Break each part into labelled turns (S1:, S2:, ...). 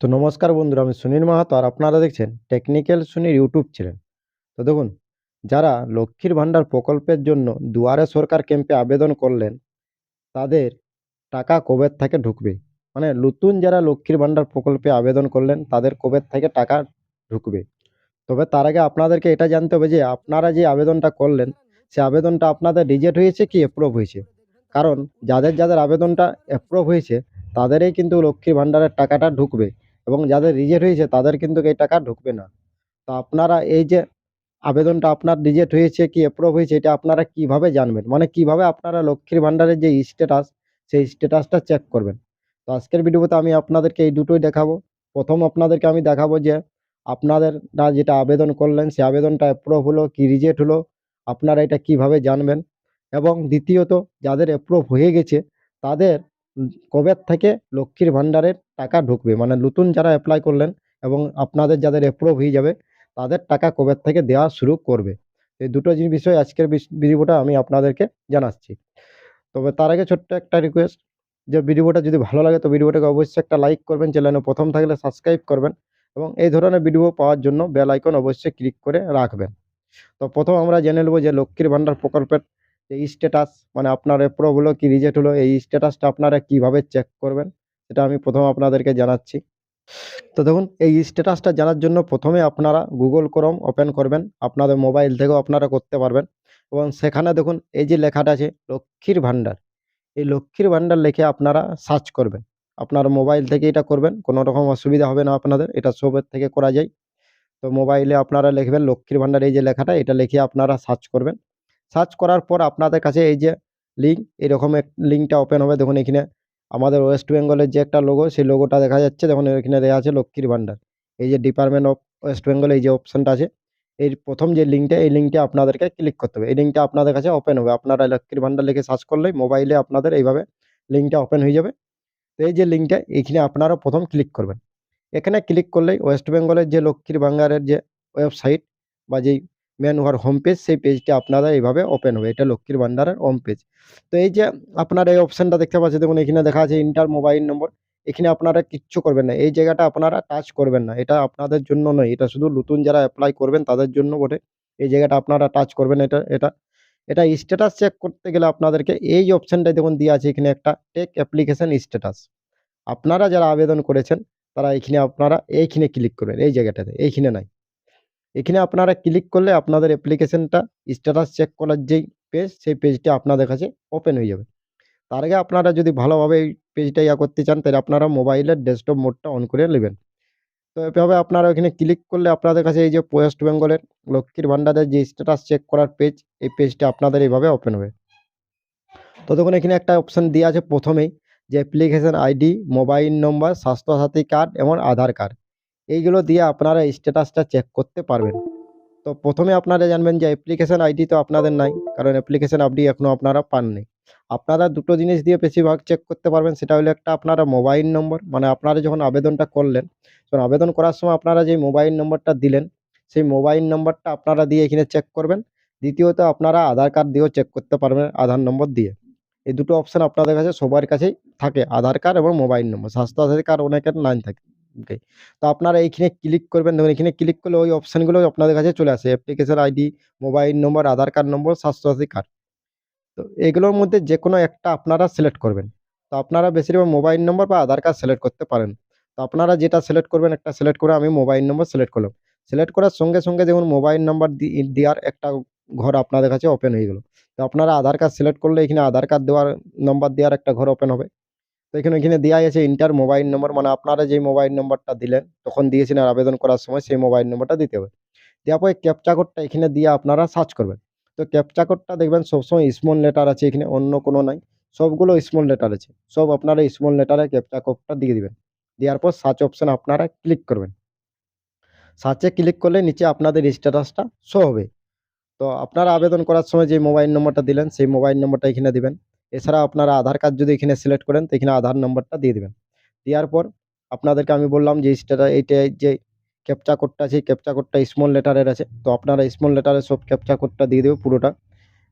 S1: তো নমস্কার বন্ধুরা, আমি সুনীল মাহাতো আর আপনারা দেখছেন টেকনিক্যাল সুনীর ইউটিউব চ্যানেল। তো দেখুন, যারা লক্ষ্মীর ভাণ্ডার প্রকল্পের জন্য দুয়ারে সরকার ক্যাম্পে আবেদন করলেন, তাদের টাকা কবে থেকে ঢুকবে? মানে নতুন যারা লক্ষ্মীর ভাণ্ডার প্রকল্পে আবেদন করলেন, তাদের কবে থেকে টাকা ঢুকবে? তবে তার আগে আপনাদেরকে এটা জানতে হবে যে, আপনারা যে আবেদনটা করলেন, সে আবেদনটা আপনাদের রিজেক্ট হয়েছে কি অ্যাপ্রুভ হয়েছে? কারণ যাদের যাদের আবেদনটা অ্যাপ্রুভ হয়েছে, তাদেরই কিন্তু লক্ষ্মীর ভাণ্ডারের টাকাটা ঢুকবে। এবং যাদের রিজেক্ট হয়েছে, তাদের কিন্তু এই টাকা ঢুকবে না। তো আপনারা এই যে আবেদনটা আপনার রিজেক্ট হয়েছে কি অ্যাপ্রুভ হয়েছে, এটা আপনারা কীভাবে জানবেন? মানে কীভাবে আপনারা লক্ষ্মীর ভাণ্ডারের যে স্ট্যাটাস সেই স্ট্যাটাসটা চেক করবেন? তো আজকের ভিডিওতে আমি আপনাদেরকে এই দুটোই দেখাবো। প্রথম আপনাদেরকে আমি দেখাবো যে আপনাদেররা যেটা আবেদন করলেন, সেই আবেদনটা অ্যাপ্রুভ হলো কি রিজেক্ট হলো, আপনারা এটা কীভাবে জানবেন? এবং দ্বিতীয়ত, যাদের অ্যাপ্রুভ হয়ে গেছে, তাদের কবে থেকে লক্ষ্মীর ভাণ্ডারের টাকা ঢুকবে? মানে নতুন যারা অ্যাপ্লাই করলেন এবং আপনাদের যাদের অ্যাপ্রুভ হয়ে যাবে, তাদের টাকা কবে থেকে দেওয়া শুরু করবে? এই দুটো জিনিস বিষয়ে আজকের ভিডিওটা আমি আপনাদেরকে জানাচ্ছি। তবে তার আগে ছোট্ট একটা রিকোয়েস্ট যে ভিডিওটা যদি ভালো লাগে তো ভিডিওটাকে অবশ্যই একটা লাইক করবেন চ্যানেলে প্রথম থাকলে সাবস্ক্রাইব করবেন এবং এই ধরনের ভিডিও পাওয়ার জন্য বেল আইকন অবশ্যই ক্লিক করে রাখবেন। তো প্রথম আমরা জেনে নেব যে লক্ষ্মীর ভাণ্ডার প্রকল্পের যে স্ট্যাটাস মানে আপনার অ্যাপ্রুভ হলো কি রিজেক্ট হলো, এই স্ট্যাটাসটা আপনারা কীভাবে চেক করবেন, সেটা আমি প্রথম আপনাদেরকে জানাচ্ছি। তো দেখুন, এই স্ট্যাটাসটা জানার জন্য প্রথমে আপনারা গুগল ক্রোম ওপেন করবেন, আপনাদের মোবাইল থেকেও আপনারা করতে পারবেন। এবং সেখানে দেখুন, এই যে লেখাটা আছে, লক্ষ্মীর ভাণ্ডার। এই লক্ষ্মীর ভাণ্ডার লিখে আপনারা সার্চ করবেন। আপনার মোবাইল থেকে এটা করবেন, কোনো রকম অসুবিধা হবে না আপনাদের, এটা সবের থেকে করা যায়। তো মোবাইলে আপনারা লিখবেন, লক্ষ্মীর ভাণ্ডার এই যে লেখাটা, এটা লিখে আপনারা সার্চ করবেন। সার্চ করার পর আপনাদের কাছে এই যে লিঙ্ক এরকম এক লিঙ্কটা ওপেন হবে। দেখুন এখানে আমাদের ওয়েস্ট বেঙ্গলের যে একটা লোগো সেই লোগোটা দেখা যাচ্ছে। দেখুন এখানে দেওয়া আছে লক্ষ্মীর ভাণ্ডার এই যে ডিপার্টমেন্ট অফ ওয়েস্ট বেঙ্গল এই যে অপশানটা আছে এই প্রথম যে লিঙ্কটা এই লিঙ্কটা আপনাদেরকে ক্লিক করতে হবে। এই লিঙ্কটা আপনাদের কাছে ওপেন হবে। আপনারা লক্ষ্মীর ভাণ্ডার লিখে সার্চ করলেই মোবাইলে আপনাদের এইভাবে লিঙ্কটা ওপেন হয়ে যাবে। তো এই যে লিঙ্কটা এখানে আপনারা প্রথম ক্লিক করবেন। এখানে ক্লিক করলেই ওয়েস্ট বেঙ্গলের যে লক্ষ্মীর ভাণ্ডারের যে ওয়েবসাইট বা যেই ওয়ার হোম পেজ সেই পেজটা আপনাদের এইভাবে ওপেন হবে। এটা লক্ষ্মীর ভাণ্ডারের হোম পেজ তো এই যে আপনারা এই অপশানটা দেখতে পাচ্ছেন, দেখুন এখানে দেখা আছে ইন্টার মোবাইল নম্বর এখানে আপনারা কিচ্ছু করবেন না। এই জায়গাটা আপনারা টাচ করবেন না। এটা আপনাদের জন্য নয়। এটা শুধু নতুন যারা অ্যাপ্লাই করবেন, তাদের জন্য বটে। এই জায়গাটা আপনারা টাচ করবেন এটা এটা। এটা স্ট্যাটাস চেক করতে গেলে আপনাদেরকে এই অপশানটাই দেখুন দেওয়া আছে। এখানে একটা টেক অ্যাপ্লিকেশন স্ট্যাটাস আপনারা যারা আবেদন করেছেন, তারা এখানে আপনারা এইখানে ক্লিক করবেন। এই জায়গাটাতে। এইখানে নাই। এখানে আপনারা ক্লিক করলে আপনাদের অ্যাপ্লিকেশনটা স্ট্যাটাস চেক করার যেই পেজ সেই পেজটা আপনাদের কাছে ওপেন হয়ে যাবে। তার আগে আপনারা যদি ভালোভাবে এই পেজটা ইয়া করতে চান, তাহলে আপনারা মোবাইলের ডেস্কটপ মোডটা অন করে নেবেন। তো এভাবে আপনারা ওখানে ক্লিক করলে আপনাদের কাছে এই যে ওয়েস্ট বেঙ্গলের লক্ষ্মীর ভাণ্ডারের যে স্ট্যাটাস চেক করার পেজ এই পেজটা আপনাদের এইভাবে ওপেন হবে। তো দেখুন, এখানে একটা অপশান দেওয়া আছে প্রথমেই, যে application ID mobile number Swasthya Sathi card এবং আধার কার্ড এইগুলো দিয়ে আপনারা স্ট্যাটাসটা চেক করতে পারবেন। তো প্রথমে আপনারা জানবেন যে অ্যাপ্লিকেশন আইডি তো আপনাদের নাই, কারণ অ্যাপ্লিকেশান আইডি এখনও আপনারা পাননি। আপনারা দুটো জিনিস দিয়ে বেশিরভাগ চেক করতে পারবেন, সেটা হলো একটা আপনারা মোবাইল নম্বর মানে আপনারা যখন আবেদনটা করলেন তখন আবেদন করার সময় আপনারা যে মোবাইল নম্বরটা দিলেন, সেই মোবাইল নম্বরটা আপনারা দিয়ে এখানে চেক করবেন। দ্বিতীয়ত আপনারা আধার কার্ড দিয়েও চেক করতে পারবেন আধার নম্বর দিয়ে। এই দুটো অপশান আপনাদের কাছে সবার কাছেই থাকে, আধার কার্ড এবং মোবাইল নম্বর স্বাস্থ্যসাথী কার্ড অনেকের নাই থাকে। ওকে তো আপনারা এইখানে ক্লিক করবেন। দেখুন এখানে ক্লিক করলে ওই অপশানগুলো আপনাদের কাছে চলে আসে। Application ID mobile number Aadhaar card number Swasthya Sathi card তো এগুলোর মধ্যে যে কোনো একটা আপনারা সিলেক্ট করবেন। তো আপনারা বেশিরভাগ মোবাইল নম্বর বা আধার কার্ড সিলেক্ট করতে পারেন। তো আপনারা যেটা সিলেক্ট করবেন, একটা সিলেক্ট করে আমি মোবাইল নম্বর সিলেক্ট করলাম। সিলেক্ট করার সঙ্গে সঙ্গে দেখুন মোবাইল নাম্বার দেওয়ার একটা ঘর আপনাদের কাছে ওপেন হয়ে গেল। তো আপনারা আধার কার্ড সিলেক্ট করলে এখানে আধার কার্ড দেওয়ার নম্বর দেওয়ার একটা ঘর ওপেন হবে। এখানে এখানে দেওয়া আছে ইন্টার মোবাইল নম্বর মানে আপনারা যেই মোবাইল নম্বরটা দিলেন, তখন দিয়েছিলেন আবেদন করার সময় সেই মোবাইল নম্বরটা দিতে হবে। দেওয়ার পরে ক্যাপচা কোডটা এখানে দিয়ে আপনারা সার্চ করবেন। তো ক্যাপচা কোডটা দেখবেন সবসময় স্মল লেটার আছে এখানে, অন্য কোনো নাই। সবগুলো স্মল লেটার আছে। সব আপনারা স্মল লেটারে ক্যাপচা কোডটা দিয়ে দিবেন। দেওয়ার পর সার্চ অপশান আপনারা ক্লিক করবেন। সার্চে ক্লিক করলে নিচে আপনাদের স্ট্যাটাসটা শো হবে। তো আপনারা আবেদন করার সময় যে মোবাইল নম্বরটা দিলেন, সেই মোবাইল নম্বরটা এখানে দিবেন। এছাড়া আপনারা আধার কার্ড যদি এখানে সিলেক্ট করেন, তো এখানে আধার নম্বরটা দিয়ে দেবেন। দেওয়ার পর আপনাদেরকে আমি বললাম যে স্ট্যাটাস এইটা, যে ক্যাপচা কোডটা আছে ক্যাপচা কোডটা স্মল লেটারের আছে, তো আপনারা স্মল লেটারের সব ক্যাপচা কোডটা দিয়ে দেবে পুরোটা।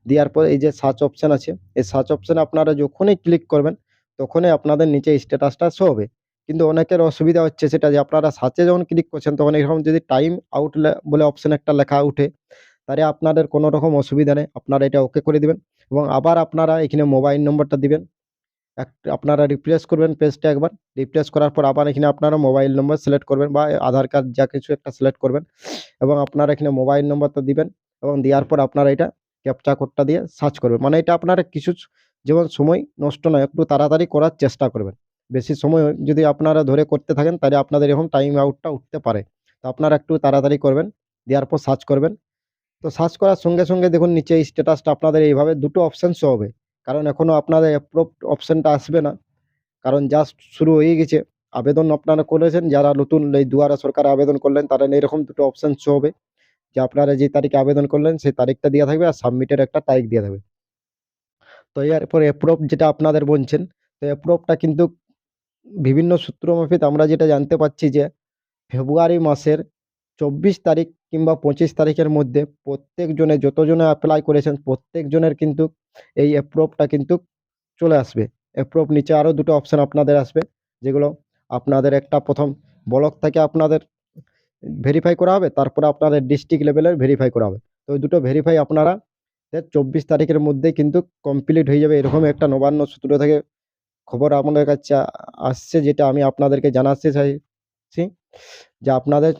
S1: দেওয়ার পর এই যে সার্চ অপশান আছে, এই সার্চ অপশানে আপনারা যখনই ক্লিক করবেন, তখনই আপনাদের নিচে স্ট্যাটাসটা শো হবে। কিন্তু অনেকের অসুবিধা হচ্ছে সেটা যে, আপনারা সার্চে যখন ক্লিক করছেন, তখন এরকম যদি টাইম আউট বলে অপশান একটা লেখা উঠে তাহলে আপনাদের কোনো রকম অসুবিধা নেই। আপনারা এটা ওকে করে দিবেন এবং আবার আপনারা এখানে মোবাইল নম্বরটা দিবেন। এক, আপনারা রিপ্লেস করবেন পেজটা একবার। রিপ্লেস করার পর আবার এখানে আপনারা মোবাইল নম্বর সিলেক্ট করবেন বা আধার কার্ড যা কিছু একটা সিলেক্ট করবেন এবং আপনারা এখানে মোবাইল নম্বরটা দিবেন এবং দেওয়ার পর আপনারা এটা ক্যাপচা কোডটা দিয়ে সার্চ করবেন। মানে এটা আপনারা কিছু যেমন সময় নষ্ট নয়, একটু তাড়াতাড়ি করার চেষ্টা করবেন। বেশি সময় যদি আপনারা ধরে করতে থাকেন তাহলে আপনাদের এরকম টাইম আউটটা উঠতে পারে। তো আপনারা একটু তাড়াতাড়ি করবেন, দেওয়ার পর সার্চ করবেন। তো সার্চ করার সঙ্গে সঙ্গে দেখুন নিচে স্ট্যাটাসটা আপনাদের এইভাবে দুটো অপশান শো হবে। কারণ এখনও আপনাদের অ্যাপ্রুভ অপশানটা আসবে না। কারণ জাস্ট শুরু হয়ে গেছে। আবেদন আপনারা করেছেন, যারা নতুন এই দুয়ারা সরকার আবেদন করলেন তারা এরকম দুটো অপশান শো হবে। যে আপনারা যে তারিখে আবেদন করলেন, সেই তারিখটা দেওয়া থাকবে আর সাবমিটের একটা তারিখ দেওয়া থাকবে। তো এরপর অ্যাপ্রুভ যেটা আপনাদের বলছেন, তো অ্যাপ্রুভটা কিন্তু বিভিন্ন সূত্র মাফিক আমরা যেটা জানতে পারছি যে, ফেব্রুয়ারি মাসের চব্বিশ তারিখ কিংবা পঁচিশ তারিখের মধ্যে প্রত্যেকজনে যতজনে অ্যাপ্লাই করেছেন, প্রত্যেকজনের কিন্তু এই অ্যাপ্রুভটা কিন্তু চলে আসবে। অ্যাপ্রুভ নিচে আরও দুটো অপশান আপনাদের আসবে, যেগুলো আপনাদের একটা প্রথম ব্লক থেকে আপনাদের ভেরিফাই করা হবে, তারপরে আপনাদের ডিস্ট্রিক্ট লেভেলের ভেরিফাই করা হবে। তো ওই দুটো ভেরিফাই আপনারা চব্বিশ তারিখের মধ্যেই কিন্তু কমপ্লিট হয়ে যাবে। এরকম একটা নবান্ন সূত্র থেকে খবর আমাদের কাছে আসছে, যেটা আমি আপনাদেরকে জানাতে চাইছি যে আপনাদের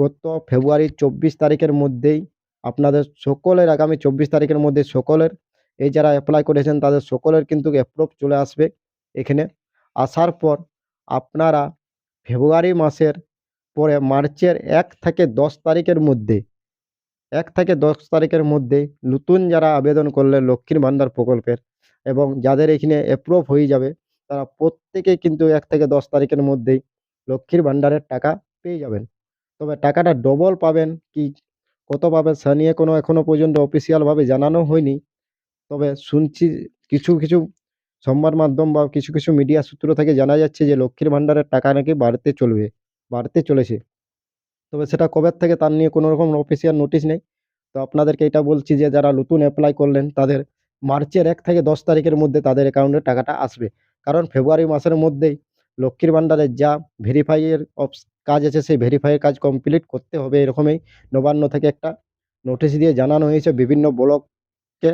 S1: গত ফেব্রুয়ারির চব্বিশ তারিখের মধ্যেই, আপনাদের সকলের আগামী চব্বিশ তারিখের মধ্যে সকলের, এই যারা অ্যাপ্লাই করেছেন তাদের সকলের কিন্তু অ্যাপ্রুভ চলে আসবে এখানে। আসার পর আপনারা ফেব্রুয়ারি মাসের পরে মার্চের এক থেকে দশ তারিখের মধ্যে, এক থেকে দশ তারিখের মধ্যে নতুন যারা আবেদন করলে লক্ষ্মীর ভাণ্ডার প্রকল্পের এবং যাদের এখানে অ্যাপ্রুভ হয়ে যাবে, তারা প্রত্যেকে কিন্তু এক থেকে দশ তারিখের মধ্যেই লক্ষ্মীর ভাণ্ডারের টাকা পেয়ে যাবেন। তবে টাকাটা ডবল পাবেন কি, কত পাবেন সে নিয়ে কোনো এখনও পর্যন্ত অফিসিয়ালভাবে জানানো হয়নি। তবে শুনছি কিছু কিছু সংবাদ মাধ্যম বা কিছু কিছু মিডিয়া সূত্র থেকে জানা যাচ্ছে যে লক্ষ্মীর ভাণ্ডারের টাকা নাকি বাড়তে চলবে, বাড়তে চলেছে। তবে সেটা কবে থেকে তার নিয়ে কোনো রকম অফিসিয়াল নোটিশ নেই। তো আপনাদেরকে এটা বলছি যে যারা নতুন অ্যাপ্লাই করলেন, তাদের মার্চের এক থেকে দশ তারিখের মধ্যে তাদের অ্যাকাউন্টে টাকাটা আসবে। কারণ ফেব্রুয়ারি মাসের মধ্যেই লক্ষ্মীর ভাণ্ডারের যা ভেরিফাইয়ের কাজ আছে, সেই ভেরিফাইয়ের কাজ কমপ্লিট করতে হবে এরকমই নবান্ন থেকে একটা নোটিশ দিয়ে জানানো হয়েছে বিভিন্ন ব্লককে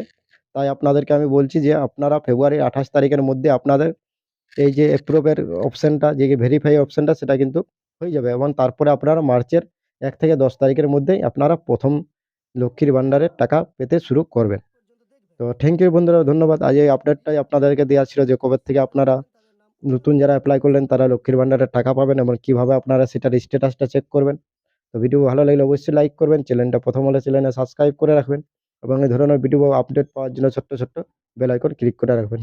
S1: তাই আপনাদেরকে আমি বলছি যে আপনারা ফেব্রুয়ারির আঠাশ তারিখের মধ্যে আপনাদের এই যে অ্যাপ্রুভের অপশানটা যে ভেরিফাই অপশানটা সেটা কিন্তু হয়ে যাবে এবং তারপরে আপনারা মার্চের এক থেকে দশ তারিখের মধ্যেই আপনারা প্রথম লক্ষ্মীর ভাণ্ডারের টাকা পেতে শুরু করবেন। তো থ্যাংক ইউ বন্ধুরা, ধন্যবাদ। আজ এই আপডেটটাই আপনাদেরকে দেওয়া ছিল যে কবে থেকে আপনারা নতুন যারা অ্যাপ্লাই করলেন, তারা লক্ষ্মীর ভান্ডারের টাকা পাবেন এবং কীভাবে আপনারা সেটার স্ট্যাটাসটা চেক করবেন। তো ভিডিও ভালো লাগলে অবশ্যই লাইক করবেন চ্যানেলটা প্রথম হলে চ্যানেলে সাবস্ক্রাইব করে রাখবেন এবং এই ধরনের ভিডিও আপডেট পাওয়ার জন্য ছোট্ট ছোট্ট বেল আইকন ক্লিক করে রাখবেন।